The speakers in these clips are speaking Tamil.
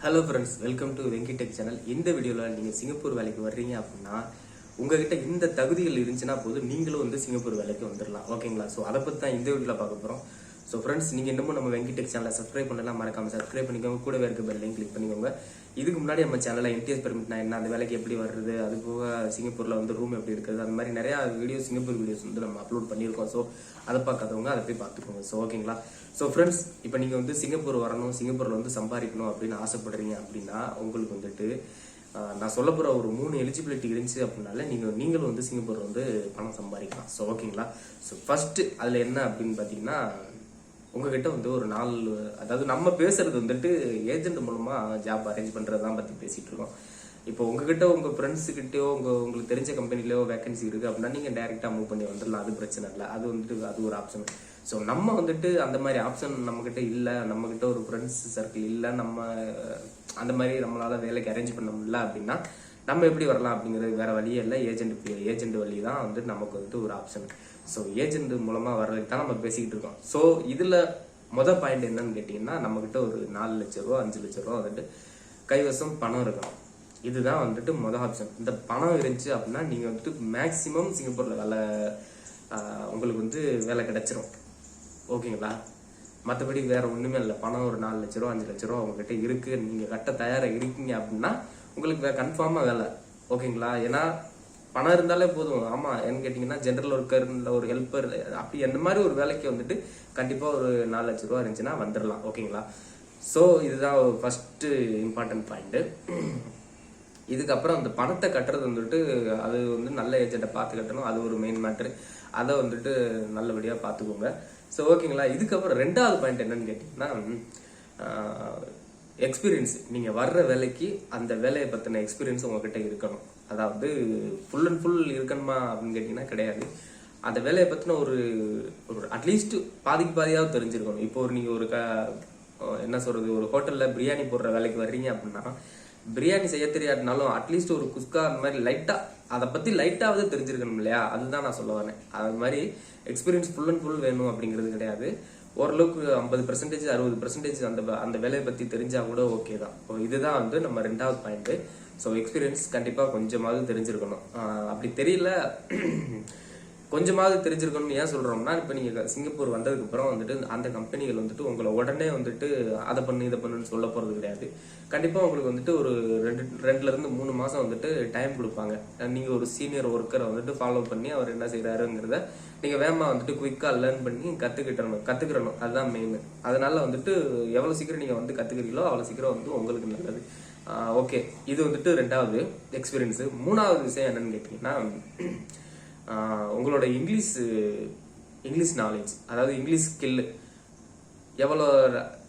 Hello friends welcome to Venkitech channel இந்த வீடியோவில் நீங்கள் சிங்கப்பூர் வேலைக்கு வர்றீங்க அப்படின்னா உங்ககிட்ட இந்த தகுதிகள் இருந்துச்சுன்னா போதும் நீங்களும் வந்து சிங்கப்பூர் வேலைக்கு வந்துடலாம் ஓகேங்களா ஸோ அதை பற்றி தான் இந்த வீடியோவில் பார்க்க போகிறோம் ஸோ ஃப்ரெண்ட்ஸ் நீங்கள் இன்னமும் நம்ம வெங்கிடெக் சேனலை சப்ஸ்கிரைப் பண்ணலாம் மறக்காம சப்ஸ்கிரைப் பண்ணிக்கோங்க. கூடவே இருக்க பெல்லையும் கிளிக் பண்ணிக்கோங்க. இதுக்கு முன்னாடி நம்ம சேனலில் என்டிஎஸ் பெர்மிட்னா என்ன அந்த வேலைக்கு எப்படி வர்றது அது போக சிங்கப்பூரில் வந்து ரூம் எப்படி இருக்குது அந்த மாதிரி நிறையா வீடியோஸ் சிங்கப்பூர் வீடியோஸ் வந்து நம்ம அப்லோட் பண்ணியிருக்கோம். ஸோ அதை பார்க்காதவங்க அதை போய் பார்த்துக்கோங்க. ஸோ ஓகேங்களா ஸோ ஃப்ரெண்ட்ஸ் இப்போ நீங்கள் வந்து சிங்கப்பூர் வரணும் சிங்கப்பூரில் வந்து சம்பாதிக்கணும் அப்படின்னு ஆசைப்படுறீங்க அப்படின்னா உங்களுக்கு வந்துட்டு நான் சொல்ல போகிற ஒரு மூணு எலிஜிபிலிட்டி இருந்துச்சு அப்படின்னால நீங்கள் நீங்களும் வந்து சிங்கப்பூர் வந்து பணம் சம்பாதிக்கலாம். ஸோ ஓகேங்களா ஸோ ஃபஸ்ட்டு அதில் என்ன அப்படின்னு பார்த்தீங்கன்னா உங்ககிட்ட வந்து ஒரு நாள் அதாவது நம்ம பேசுறது வந்துட்டு ஏஜென்ட் மூலமா ஜாப் அரேஞ்ச் பண்றதுதான் பத்தி பேசிட்டு இருக்கோம் இப்போ உங்ககிட்ட உங்க ஃப்ரெண்ட்ஸ் கிட்டயோ உங்க உங்களுக்கு தெரிஞ்ச கம்பெனிலயோ வேகன்சி இருக்கு அப்படின்னா நீங்க டைரக்டா மூவ் பண்ணி வந்துடலாம். அது பிரச்சனை இல்லை. அது வந்துட்டு அது ஒரு ஆப்ஷன் ஸோ நம்ம வந்துட்டு அந்த மாதிரி ஆப்ஷன் நம்ம கிட்ட இல்லை நம்ம கிட்ட ஒரு ஃப்ரெண்ட்ஸ் சர்க்கிள் இல்லை நம்ம அந்த மாதிரி நம்மளால வேலைக்கு அரேஞ்ச் பண்ண முடியல அப்படின்னா நம்ம எப்படி வரலாம் அப்படிங்கிறது வேற வழியே இல்லை. ஏஜென்ட் ஏஜென்ட் வழி தான் வந்து நமக்கு வந்துட்டு ஒரு ஆப்ஷன் ஸோ ஏஜென்ட் மூலமாக வர்றதுக்கு தான் நம்ம பேசிக்கிட்டு இருக்கோம். ஸோ இதில் மொதல் பாயிண்ட் என்னன்னு கேட்டிங்கன்னா நம்மக்கிட்ட ஒரு நாலு லட்ச ரூபா அஞ்சு லட்ச ரூபா வந்துட்டு கைவசம் பணம் இருக்கணும். இதுதான் வந்துட்டு மொதல் ஆப்ஷன் இந்த பணம் இருந்துச்சு அப்படின்னா நீங்கள் வந்துட்டு மேக்சிமம் சிங்கப்பூரில் வேலை உங்களுக்கு வந்து வேலை கிடைச்சிரும். ஓகேங்களா? மற்றபடி வேற ஒன்றுமே இல்லை. பணம் ஒரு நாலு லட்ச ரூபா அஞ்சு லட்ச ரூபா உங்ககிட்ட இருக்கு. நீங்கள் கட்ட தயாராக இருக்கீங்க அப்படின்னா உங்களுக்கு கன்ஃபார்மாக வேலை. ஓகேங்களா? ஏன்னா பணம் இருந்தாலே போதும். ஆமா ஏன்னு கேட்டீங்கன்னா ஜென்ரல் ஒர்க்கர் இல்லை ஒரு ஹெல்ப்பர் அப்படி அந்த மாதிரி ஒரு வேலைக்கு வந்துட்டு கண்டிப்பா ஒரு நாலு லட்ச ரூபா இருந்துச்சுன்னா வந்துடலாம். ஓகேங்களா? ஸோ இதுதான் ஃபர்ஸ்ட் இம்பார்ட்டன்ட் பாயிண்ட்டு இதுக்கப்புறம் அந்த பணத்தை கட்டுறது வந்துட்டு அது வந்து நல்ல ஏஜென்ட்டை பார்த்து கட்டணும். அது ஒரு மெயின் மேட்ரு அதை வந்துட்டு நல்லபடியாக பார்த்துக்கோங்க. ஸோ ஓகேங்களா? இதுக்கப்புறம் ரெண்டாவது பாயிண்ட் என்னன்னு கேட்டிங்கன்னா எக்ஸ்பீரியன்ஸ் நீங்கள் வர்ற வேலைக்கு அந்த வேலையை பற்றின எக்ஸ்பீரியன்ஸ் உங்ககிட்ட இருக்கணும். அதாவது ஃபுல் அண்ட் ஃபுல் இருக்கணுமா அப்படின்னு கேட்டிங்கன்னா கிடையாது. அந்த வேலையை பற்றின ஒரு ஒரு அட்லீஸ்ட் பாதிக்கு பாதியாவது தெரிஞ்சிருக்கணும். இப்போ ஒரு நீங்கள் ஒரு க என்ன சொல்கிறது ஒரு ஹோட்டலில் பிரியாணி போடுற வேலைக்கு வர்றீங்க அப்படின்னா பிரியாணி செய்ய தெரியாட்டினாலும் அட்லீஸ்ட் ஒரு குஸ்கா அந்த மாதிரி லைட்டாக அதை பற்றி லைட்டாவது தெரிஞ்சிருக்கணும் இல்லையா? அதுதான் நான் சொல்ல வரேன். அது மாதிரி எக்ஸ்பீரியன்ஸ் ஃபுல் அண்ட் ஃபுல் வேணும் அப்படிங்கிறது கிடையாது. ஓரளவுக்கு ஐம்பது பர்சன்டேஜ் அறுபது பர்சன்டேஜ் அந்த அந்த வேலையை பற்றி தெரிஞ்சால் கூட ஓகே தான். இப்போ இதுதான் வந்து நம்ம ரெண்டாவது பாயிண்ட்டு ஸோ எக்ஸ்பீரியன்ஸ் கண்டிப்பாக கொஞ்சமாவது தெரிஞ்சிருக்கணும். அப்படி தெரியல கொஞ்சமாவது தெரிஞ்சிருக்கணும்னு ஏன் சொல்கிறோம்னா இப்போ நீங்கள் சிங்கப்பூர் வந்ததுக்கப்புறம் வந்துட்டு அந்த கம்பெனிகள் வந்துட்டு உங்களை உடனே வந்துட்டு அதை பண்ணு இதை பண்ணுன்னு சொல்ல போகிறது கிடையாது. கண்டிப்பாக உங்களுக்கு வந்துட்டு ஒரு ரெண்டு ரெண்டுலேருந்து மூணு மாதம் வந்துட்டு டைம் கொடுப்பாங்க. நீங்கள் ஒரு சீனியர் ஒர்க்கரை வந்துட்டு ஃபாலோ பண்ணி அவர் என்ன செய்கிறாருங்கிறத நீங்கள் வேகமாக வந்துட்டு குயிக்காக லேர்ன் பண்ணி கற்றுக்கிட்டணும் கற்றுக்கிறணும் அதுதான் மெயின் அதனால் வந்துட்டு எவ்வளோ சீக்கிரம் நீங்கள் வந்து கற்றுக்கிறீங்களோ அவ்வளோ சீக்கிரம் வந்து உங்களுக்கு நல்லது. ஓகே. இது வந்துட்டு ரெண்டாவது எக்ஸ்பீரியன்ஸு மூணாவது விஷயம் என்னன்னு கேட்டிங்கன்னா உங்களோட இங்கிலீஷ் இங்கிலீஷ் நாலேஜ் அதாவது இங்கிலீஷ் ஸ்கில் எவ்வளோ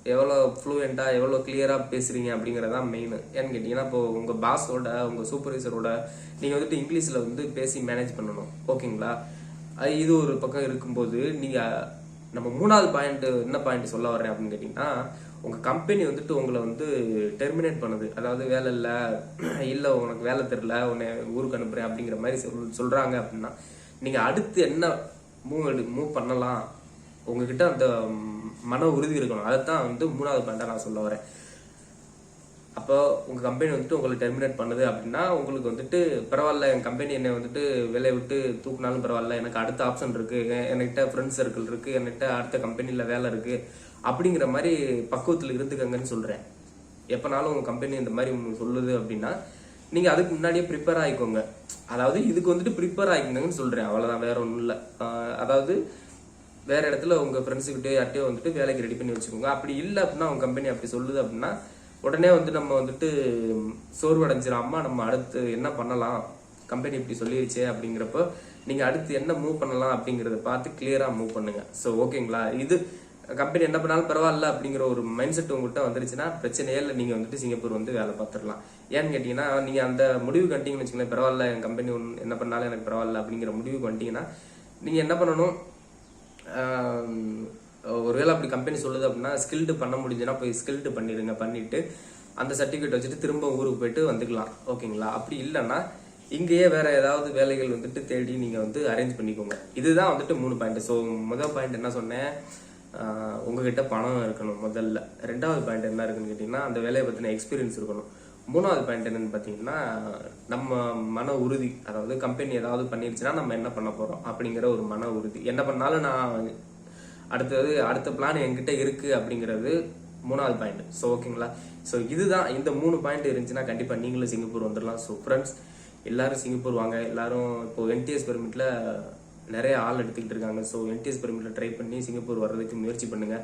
எவ்வளோ ஃப்ளூயண்ட்டாக எவ்வளோ கிளியராக பேசுகிறீங்க அப்படிங்கிறது தான் மெயின் ஏன்னு கேட்டிங்கன்னா இப்போ உங்கள் பாஸோட உங்கள் சூப்பர்வைசரோட நீங்கள் வந்துட்டு இங்கிலீஷில் வந்து பேசி மேனேஜ் பண்ணணும். ஓகேங்களா? அது இது ஒரு பக்கம் இருக்கும்போது நீங்கள் நம்ம மூணாவது பாயிண்ட் என்ன பாயிண்ட் சொல்ல வரேன் அப்படின்னு கேட்டிங்கன்னா உங்கள் கம்பெனி வந்துட்டு உங்களை வந்து டெர்மினேட் பண்ணுது. அதாவது வேலை இல்லை இல்லை உனக்கு வேலை தெரில உன்னை ஊருக்கு அனுப்புறேன் அப்படிங்கிற மாதிரி சொல் சொல்கிறாங்க அப்படின்னா நீங்கள் அடுத்து என்ன மூவ் எடு மூவ் பண்ணலாம்? உங்ககிட்ட அந்த மன உறுதி இருக்கணும். அதைத்தான் வந்து மூணாவது பாயிண்டா நான் சொல்ல வரேன். அப்போ உங்கள் கம்பெனி வந்துட்டு உங்களை டெர்மினேட் பண்ணுது அப்படின்னா உங்களுக்கு வந்துட்டு பரவாயில்ல என் கம்பெனி என்னை வந்துட்டு வேலையை விட்டு தூக்குனாலும் பரவாயில்ல எனக்கு அடுத்த ஆப்ஷன் இருக்குது என்கிட்ட ஃப்ரெண்ட்ஸ் சர்க்கிள் இருக்குது என்கிட்ட அடுத்த கம்பெனியில் வேலை இருக்குது அப்படிங்கிற மாதிரி பக்குவத்தில் இருந்துக்கங்கன்னு சொல்கிறேன் எப்போனாலும் உங்கள் கம்பெனி இந்த மாதிரி உங்களுக்கு சொல்லுது அப்படின்னா நீங்கள் அதுக்கு முன்னாடியே ப்ரிப்பேர் ஆகிக்கோங்க அதாவது இதுக்கு வந்துட்டு ப்ரிப்பேர் ஆகிக்கணுங்கன்னு சொல்கிறேன் அவ்வளோதான் வேற ஒன்றும் இல்லை. அதாவது வேற இடத்துல உங்கள் ஃப்ரெண்ட்ஸுக்கிட்டே யார்ட்டையோ வந்துட்டு வேலைக்கு ரெடி பண்ணி வச்சுக்கோங்க. அப்படி இல்லை அப்படின்னா உங்கள் கம்பெனி அப்படி சொல்லுது அப்படின்னா உடனே வந்து நம்ம வந்துட்டு சோர்வடைஞ்சிடாம நம்ம அடுத்து என்ன பண்ணலாம்? கம்பெனி இப்படி சொல்லிருச்சே அப்படிங்கிறப்போ நீங்கள் அடுத்து என்ன மூவ் பண்ணலாம் அப்படிங்கிறத பார்த்து கிளியராக மூவ் பண்ணுங்க. ஸோ ஓகேங்களா இது கம்பெனி என்ன பண்ணாலும் பரவாயில்ல அப்படிங்கிற ஒரு மைண்ட் செட் உங்கள்கிட்ட வந்துருச்சுன்னா பிரச்சனையே இல்லை. நீங்கள் வந்துட்டு சிங்கப்பூர் வந்து வேலை பார்த்துடலாம். ஏன்னு கேட்டிங்கன்னா நீங்கள் அந்த முடிவு கண்டிங்கன்னு வச்சுக்கோங்களேன். பரவாயில்ல என் கம்பெனி ஒன்று என்ன பண்ணாலும் எனக்கு பரவாயில்ல அப்படிங்கிற முடிவுக்கு கண்டிங்கன்னா நீங்கள் என்ன பண்ணணும்? ஒருவேளை அப்படி கம்பெனி சொல்லுது அப்படின்னா ஸ்கில்டு பண்ண முடிஞ்சுன்னா போய் ஸ்கில்டு பண்ணிடுங்க பண்ணிட்டு அந்த சர்டிஃபிகேட் வச்சுட்டு திரும்ப ஊருக்கு போயிட்டு வந்துக்கலாம். ஓகேங்களா? அப்படி இல்லைன்னா இங்கேயே வேற ஏதாவது வேலைகள் வந்துட்டு தேடி நீங்க வந்து அரேஞ்ச் பண்ணிக்கோங்க. இதுதான் வந்துட்டு மூணு பாயிண்ட் ஸோ முதல் பாயிண்ட் என்ன சொன்னேன்? உங்ககிட்ட பணம் இருக்கணும் முதல்ல. ரெண்டாவது பாயிண்ட் என்ன இருக்குன்னு கேட்டிங்கன்னா அந்த வேலையை பற்றின எக்ஸ்பீரியன்ஸ் இருக்கணும். மூணாவது பாயிண்ட் என்னன்னு பார்த்தீங்கன்னா நம்ம மன உறுதி அதாவது கம்பெனி ஏதாவது பண்ணிருச்சுன்னா நம்ம என்ன பண்ண போகிறோம் அப்படிங்கிற ஒரு மன உறுதி. என்ன பண்ணாலும் நான் அடுத்தது அடுத்த பிளான் என்கிட்ட இருக்கு அப்படிங்கிறது மூணாவது பாயிண்ட் ஸோ ஓகேங்களா ஸோ இதுதான் இந்த மூணு பாயிண்ட் இருந்துச்சுன்னா கண்டிப்பாக நீங்களும் சிங்கப்பூர் வந்துடலாம் ஸோ ஃப்ரெண்ட்ஸ் எல்லாரும் சிங்கப்பூர் வாங்க. எல்லாரும் இப்போ என்டிஎஸ் பெர்மிட்ல நிறைய ஆள் எடுத்துக்கிட்டு இருக்காங்க. ஸோ என்டிஎஸ் பெர்மிட்ல ட்ரை பண்ணி சிங்கப்பூர் வர்றதுக்கு முயற்சி பண்ணுங்க.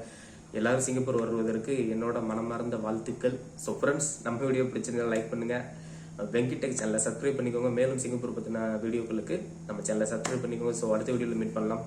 எல்லாரும் சிங்கப்பூர் வருவதற்கு என்னோட மனமார்ந்த வாழ்த்துக்கள். ஸோ ஃப்ரெண்ட்ஸ் நம்ம வீடியோ பிடிச்சிருந்தா லைக் பண்ணுங்க. வெங்கிடெக் சேனலை சப்ஸ்கிரைப் பண்ணிக்கோங்க. மேலும் சிங்கப்பூர் பற்றின வீடியோக்களுக்கு நம்ம சேனலை சப்ஸ்கிரைப் பண்ணிக்கோங்க. ஸோ அடுத்த வீடியோவில் மீட் பண்ணலாம்.